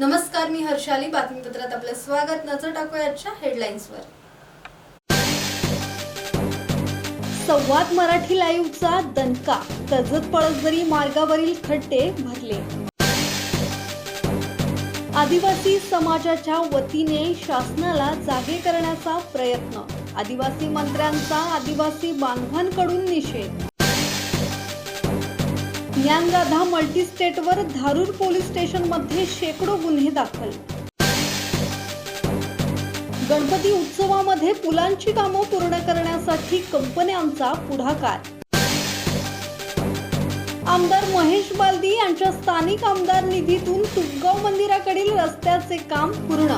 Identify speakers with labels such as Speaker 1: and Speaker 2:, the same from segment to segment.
Speaker 1: नमस्कार मी हर्षाली. बातमीपत्रात आपलं स्वागत. नजर टाकूया आजच्या हेडलाईन्सवर
Speaker 2: संवाद मराठी लाईव्हचा दणका. तजत पळसदरी मार्गावरील खड्डे भरले. आदिवासी समाजाच्या वतीने शासनाला जागे करण्याचा प्रयत्न. आदिवासी मंत्र्यांचा आदिवासी बांधवांकडून निषेध. ज्ञानराधा मल्टीस्टेटवर धारूर पोलीस स्टेशनमध्ये शेकडो गुन्हे दाखल. गणपती उत्सवामध्ये पुलांची कामं पूर्ण करण्यासाठी कंपन्यांचा पुढाकार. आमदार महेश बालदी यांच्या स्थानिक आमदार निधीतून तुपगाव मंदिराकडील रस्त्याचे काम पूर्ण.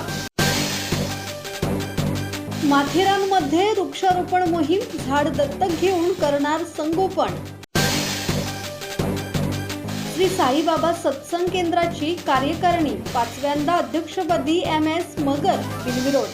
Speaker 2: माथेरानमध्ये वृक्षारोपण मोहीम झाड दत्तक घेऊन करणार संगोपन. श्री साईबाबा सत्संग केंद्राची कार्यकारिणी पाचव्यांदा अध्यक्षपदी एम एस मगर बिनविरोध.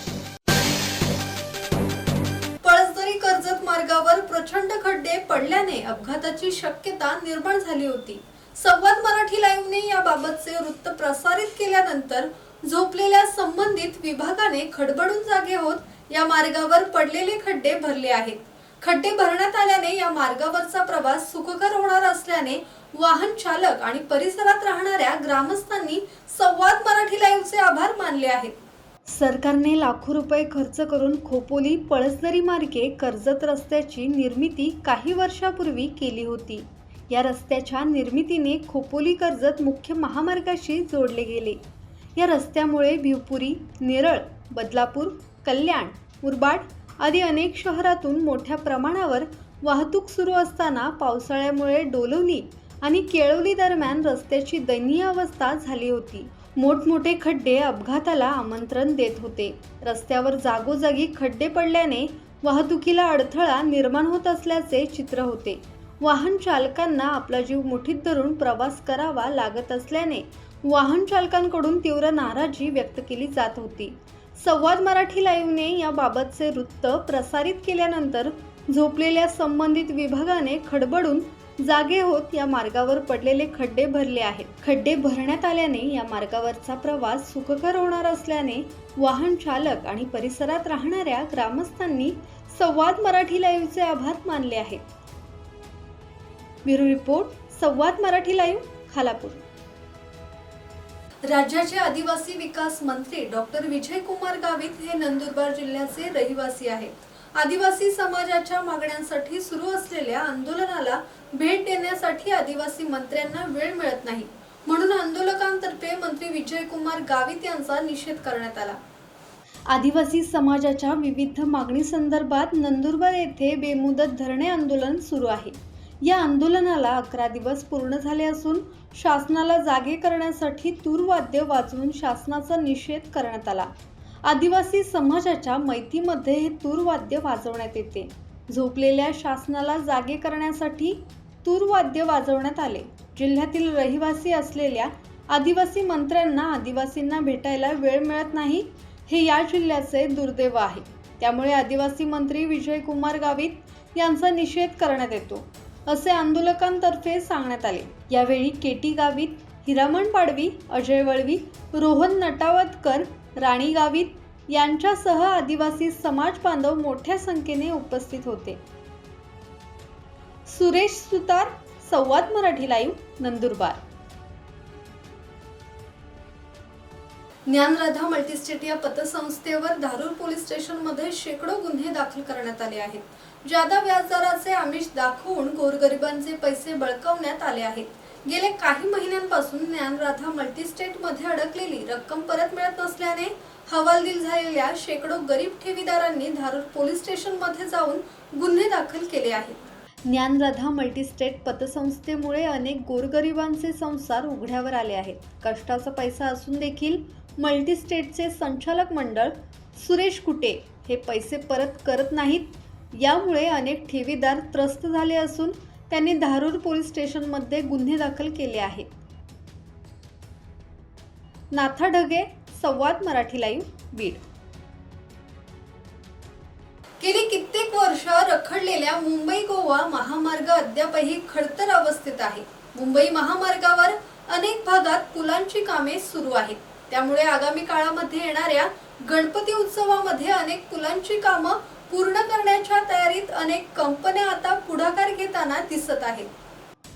Speaker 1: पळसदरी कर्जत मार्गावर प्रचंड खड्डे पडल्याने अपघाताची शक्यता निर्माण झाली होती. संवाद मराठी लाईव्हने याबाबतचे वृत्त प्रसारित केल्यानंतर झोपलेल्या संबंधित विभागाने खडबडून जागे होत या मार्गावर पडलेले खड्डे भरले आहेत. खड्डे भरण्यात आल्याने या मार्गावरचा प्रवास सुखकर होणार असल्याने वाहन चालक आणि परिसरात राहणाऱ्या ग्रामस्थांनी संवाद मराठी लाईव्हचे आभार मानले आहेत.
Speaker 2: सरकारने लाखो रुपये खर्च करून खोपोली पळसदरी मार्गे कर्जत रस्त्याची निर्मिती काही वर्षापूर्वी केली होती. या रस्त्याच्या निर्मितीने खोपोली कर्जत मुख्य महामार्गाशी जोडले गेले. या रस्त्यामुळे भिवपुरी नेरळ बदलापूर कल्याण मुरबाड आदी अनेक शहरातून मोठ्या प्रमाणावर वाहतूक सुरू असताना पावसाळ्यामुळे डोलवली आणि केळवली दरम्यान रस्त्याची दयनीय अवस्था झाली होती. मोठमोठे खड्डे अपघाताला आमंत्रण देत होते. रस्त्यावर जागोजागी खड्डे पडल्याने वाहतुकीला अडथळा निर्माण होत असल्याचे चित्र होते. वाहन चालकांना आपला जीव मुठीत धरून प्रवास करावा लागत असल्याने वाहन चालकांकडून तीव्र नाराजी व्यक्त केली जात होती. संवाद मराठी लाईव्हने याबाबतचे वृत्त प्रसारित केल्यानंतर झोपलेल्या संबंधित विभागाने खडबडून जागे होत या मार्गावर पडलेले खड्डे भरले आहेत. खड्डे भरण्यात आल्याने या मार्गावरचा प्रवास सुखकर होणार असल्याने वाहन चालक आणि परिसरात राहणाऱ्या ग्रामस्थांनी संवाद मराठी लाईव्हचे आभार मानले आहेत. ब्युरो रिपोर्ट संवाद मराठी लाईव्ह खालापूर.
Speaker 1: राज्याचे आदिवासी विकास मंत्री डॉक्टर विजयकुमार गावित हे नंदुरबार जिल्ह्याचे रहिवासी आहेत. आदिवासी समाजाच्या मागण्यांसाठी सुरू असलेल्या आंदोलनाला भेट देण्यासाठी आदिवासी मंत्र्यांना वेळ मिळत नाही. म्हणून आंदोलकांतर्फे मंत्री विजयकुमार गावित यांचा निषेध करण्यात आला.
Speaker 2: आदिवासी समाजाच्या विविध मागणी संदर्भात नंदुरबार येथे बेमुदत धरणे आंदोलन सुरू आहे. या आंदोलनाला अकरा दिवस पूर्ण झाले असून शासनाला जागे करण्यासाठी तूरवाद्य वाजवून शासनाचा निषेध करण्यात आला. आदिवासी समाजाच्या मैतीमध्ये हे तूरवाद्य वाजवण्यात येते. झोपलेल्या शासनाला जागे करण्यासाठी तूरवाद्य वाजवण्यात आले. जिल्ह्यातील रहिवासी असलेल्या आदिवासी मंत्र्यांना आदिवासींना भेटायला वेळ मिळत नाही हे या जिल्ह्याचे दुर्दैव आहे. त्यामुळे आदिवासी मंत्री विजयकुमार गावित यांचा निषेध करण्यात येतो असे आंदोलकांतर्फे सांगण्यात आले. यावेळी केटी गावित हिरामण पाडवी अजय वळवी रोहन नटावतकर राणी गावित यांच्यासह आदिवासी समाज बांधव मोठ्या संख्येने उपस्थित होते. सुरेश सुतार संवाद मराठी लाईव्ह नंदुरबार.
Speaker 1: ज्ञानराधा मल्टीस्टेट या पतसंस्थेवर धारूर पोलीस स्टेशनमध्ये शेकडो गुन्हे दाखल करण्यात आले आहेत. जादा व्याजदराचे आमिष दाखवून गोरगरिबांचे पैसे बळकावण्यात आले आहेत. गेल्या काही महिन्यांपासून ज्ञानराधा मल्टीस्टेटमध्ये अडकलेली रक्कम परत मिळत नसल्याने हवालदिल झालेल्या शेकडो गरीब ठेवीदारांनी धारूर पोलीस स्टेशनमध्ये जाऊन गुन्हे दाखल केले आहेत.
Speaker 2: ज्ञानराधा मल्टीस्टेट पतसंस्थेमुळे अनेक गोरगरिबांचे संसार उघड्यावर आले आहेत. कष्टाचा पैसा असून देखील मल्टीस्टेटचे संचालक मंडळ सुरेश कुटे हे पैसे परत करत नाहीत. यामुळे अनेक ठेवीदार त्रस्त झाले असून त्यांनी धारूर पोलीस स्टेशनमध्ये गुन्हे दाखल केले आहेत. नाथा ढगे संवाद मराठी लाईव्ह बीड.
Speaker 1: गेली कित्येक वर्ष रखडलेल्या मुंबई गोवा महामार्ग अद्यापही खडतर अवस्थेत आहे. मुंबई महामार्गावर अनेक भागात पुलांची कामे सुरू आहेत. त्यामुळे आगामी काळामध्ये येणाऱ्या गणपती उत्सवामध्ये अनेक पुलांची कामं पूर्ण करण्याच्या तयारीत अनेक कंपन्या आता पुढाकार घेताना दिसत आहेत.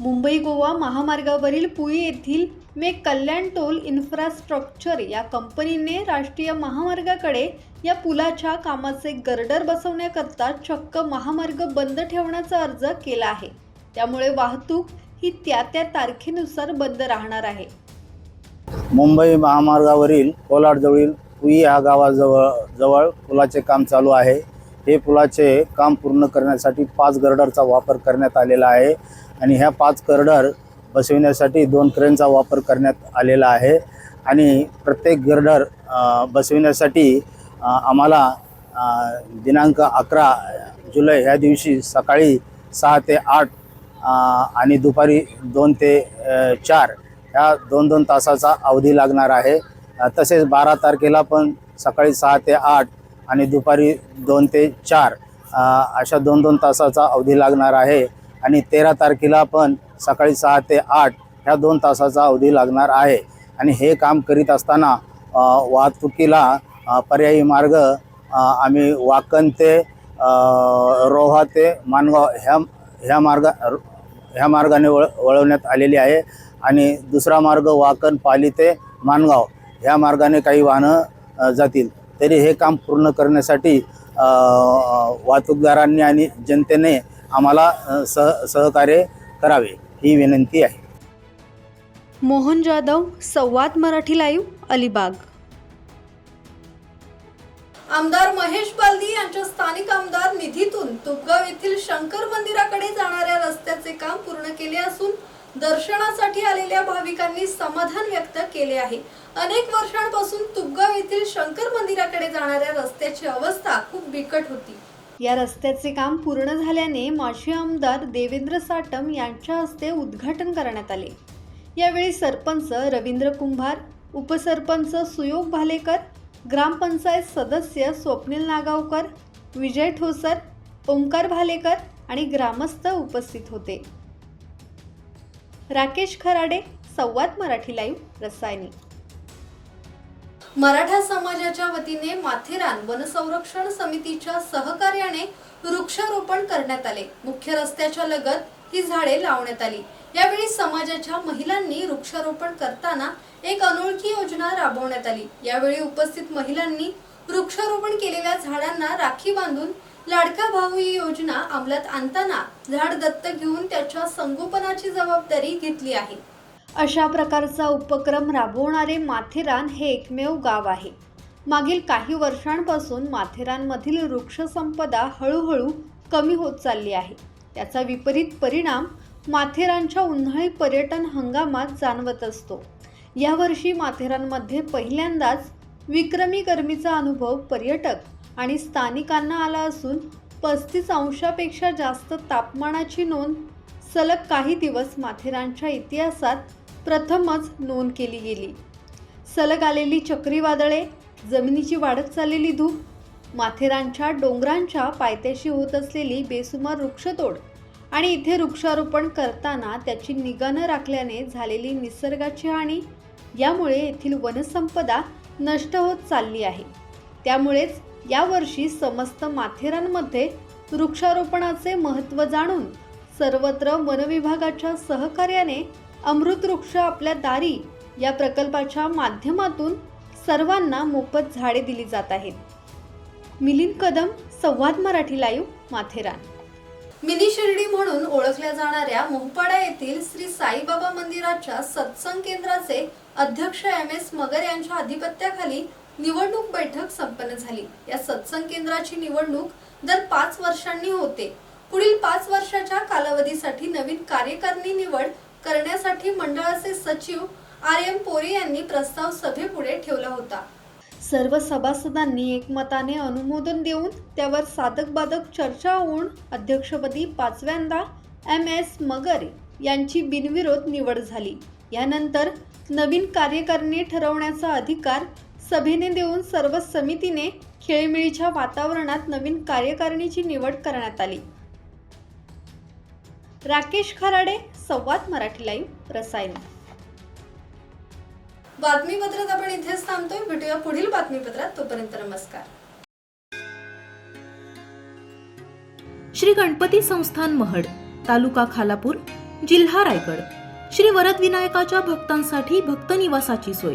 Speaker 2: मुंबई गोवा महामार्गावरील पुई येथील मे कल्याण टोल इन्फ्रास्ट्रक्चर या कंपनीने राष्ट्रीय महामार्गाकडे या पुलाच्या कामाचे गर्डर बसवण्याकरता चक्क महामार्ग बंद ठेवण्याचा अर्ज केला आहे. त्यामुळे वाहतूक ही त्या त्या तारखेनुसार बंद राहणार आहे.
Speaker 3: मुंबई महामार्गावरील कोलाडजवळील पुई या गावाजवळ जवळ पुलाचे काम चालू आहे. हे पुलाचे काम पूर्ण करण्यासाठी पाच गर्डरचा वापर करण्यात आलेला आहे आणि ह्या पाच गर्डर बसविण्यासाठी दोन क्रेनचा वापर करण्यात आलेला आहे. आणि प्रत्येक गर्डर बसविण्यासाठी आम्हाला दिनांक अकरा जुलै ह्या दिवशी सकाळी सहा ते आठ आणि दुपारी दोन ते चार ह्या दोन दोन तासाचा अवधी लागणार आहे. तसेच बारा तारखेला पण सकाळी सहा ते आठ आणि दुपारी दोन ते चार अशा दोन दोन तासाचा अवधी लागणार आहे. आणि तेरा तारखेला पण सकाळी सहा ते आठ ह्या दोन तासाचा अवधी लागणार आहे. आणि हे काम करीत असताना वाहतुकीला पर्यायी मार्ग आम्ही वाकण ते रोहा ते मानगाव ह्या ह्या मार्गा ह्या मार्गाने वळ वळवण्यात आलेली आहे. आणि दुसरा मार्ग वाकण पाली ते मानगाव ह्या मार्गाने काही वाहनं जातील. तरी हे काम पूर्ण करण्यासाठी वाहतूकदारांनी आणि जनतेने आम्हाला सह सहकार्य करावे ही विनंती आहे.
Speaker 2: मोहन जाधव संवाद मराठी लाईव्ह अलिबाग.
Speaker 1: आमदार महेश बालदी यांच्या स्थानिक आमदार निधीतून तुपगाव येथील शंकर मंदिराकडे जाणाऱ्या रस्त्याचे काम पूर्ण केले असून दर्शनासाठी आलेल्या भाविकांनी समाधान व्यक्त केले आहे. अनेक वर्षांपासून तुपगाव येथील शंकर मंदिराकडे जाणाऱ्या रस्त्याची अवस्था खूप बिकट होती.
Speaker 2: या रस्त्याचे काम पूर्ण झाल्याने माजी आमदार देवेंद्र साटम यांच्या हस्ते उद्घाटन करण्यात आले. यावेळी सरपंच रवींद्र कुंभार उपसरपंच सुयोग भालेकर ग्रामपंचायत सदस्य स्वप्नील नागावकर विजय ठोसर ओंकार भालेकर आणि ग्रामस्थ उपस्थित होते. राकेश खराडे संवाद मराठी लाईव्ह रसायनी.
Speaker 1: मराठा समाजाच्या वतीने माथेरान वनसंरक्षण समितीच्या सहकार्याने वृक्षारोपण करण्यात आले. मुख्य रस्त्याच्या लगत ही झाडे लावण्यात आली. यावेळी समाजाच्या महिलांनी वृक्षारोपण करताना एक अनोळखी योजना राबवण्यात आली. यावेळी उपस्थित महिलांनी वृक्षारोपण केलेल्या झाडांना राखी बांधून लाडका भाऊ ही योजना अंमलात आणताना झाड दत्तक घेऊन त्याच्या संगोपनाची जबाबदारी घेतली आहे.
Speaker 2: अशा प्रकारचा उपक्रम राबवणारे माथेरान हे एकमेव गाव आहे. मागील काही वर्षांपासून माथेरानमधील वृक्षसंपदा हळूहळू कमी होत चालली आहे. त्याचा विपरीत परिणाम माथेरानच्या उन्हाळी पर्यटन हंगामात जाणवत असतो. यावर्षी माथेरानमध्ये पहिल्यांदाच विक्रमी गरमीचा अनुभव पर्यटक आणि स्थानिकांना आला असून पस्तीस अंशापेक्षा जास्त तापमानाची नोंद सलग काही दिवस माथेरानच्या इतिहासात प्रथमच नोंद केली गेली. सलग आलेली चक्रीवादळे जमिनीची वाढत चाललेली धूप माथेरानच्या डोंगरांच्या पायथ्याशी होत असलेली बेसुमार वृक्षतोड आणि इथे वृक्षारोपण करताना त्याची निगा न राखल्याने झालेली निसर्गाची हानी यामुळे येथील वनसंपदा नष्ट होत चालली आहे. त्यामुळेच यावर्षी समस्त माथेरानमध्ये वृक्षारोपणाचे महत्त्व जाणून सर्वत्र वनविभागाच्या सहकार्याने अमृत वृक्ष आपल्या दारी या प्रकल्पाच्या माध्यमातून सर्वांना मोफत झाडे दिली जात आहेत. मिलिंद कदम संवाद मराठी लाईव्ह माथेरान.
Speaker 1: मिनी शिर्डी म्हणून ओळखल्या जाणाऱ्या मोहपाडा येथील श्री साईबाबा मंदिराच्या सत्संग केंद्राचे अध्यक्ष एम एस मगर यांच्या अधिपत्याखाली निवडणूक बैठक संपन्न झाली. या सत्संग केंद्राची निवडणूक दर पाच वर्षांनी होते. पुढील पाच वर्षाच्या कालावधीसाठी नवीन कार्यकारिणी निवड करण्यासाठी मंडळाचे सचिव आर एम पोरे यांनी प्रस्ताव सभेपुढे ठेवला होता.
Speaker 2: सर्व सभासदांनी एकमताने अनुमोदन देऊन त्यावर साधक बाधक चर्चा होऊन अध्यक्षपदी पाचव्यांदा एम एस मगर यांची बिनविरोध निवड झाली. यानंतर नवीन कार्यकारिणी ठरवण्याचा अधिकार सभेने देऊन सर्व समितीने खेळीमेळीच्या वातावरणात नवीन कार्यकारिणीची निवड करण्यात आली. राकेश खराडे संवाद मराठी लाईव्ह रसायन. बातमीपत्रात आपण इथेच थांबतोय. भेटूया पुढील बातमीपत्रात. तोपर्यंत नमस्कार.
Speaker 4: श्री गणपती संस्थान महड तालुका खालापूर जिल्हा रायगड. श्री वरद विनायकाच्या भक्तांसाठी भक्त निवासाची सोय.